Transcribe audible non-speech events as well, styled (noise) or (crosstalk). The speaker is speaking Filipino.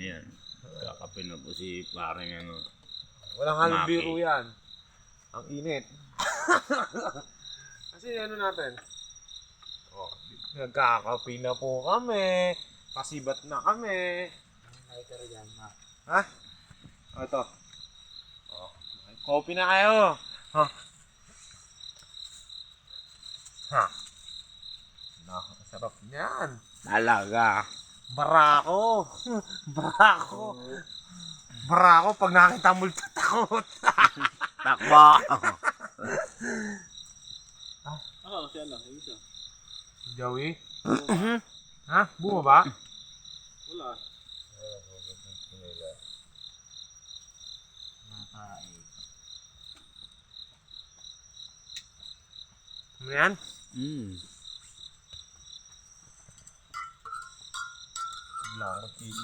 Ayan. Kakape na po si parang ano. Walang halong Maki. biro yan. Ang init. (laughs) Kasi ano natin? Oh, nagkakape na po kami. Pasibat na kami. Ha? O, ito. Oh, coffee na kayo. Ha? Ha? Naku, sarap niyan. Talaga. Barako. (laughs) Barako. Barako pag nakita mo takot. (laughs) Takbo! Oo, siya lang. Yung isa. Joey? ha? Bumaba? Wala. Ano yan? mm. 哪个。第一个。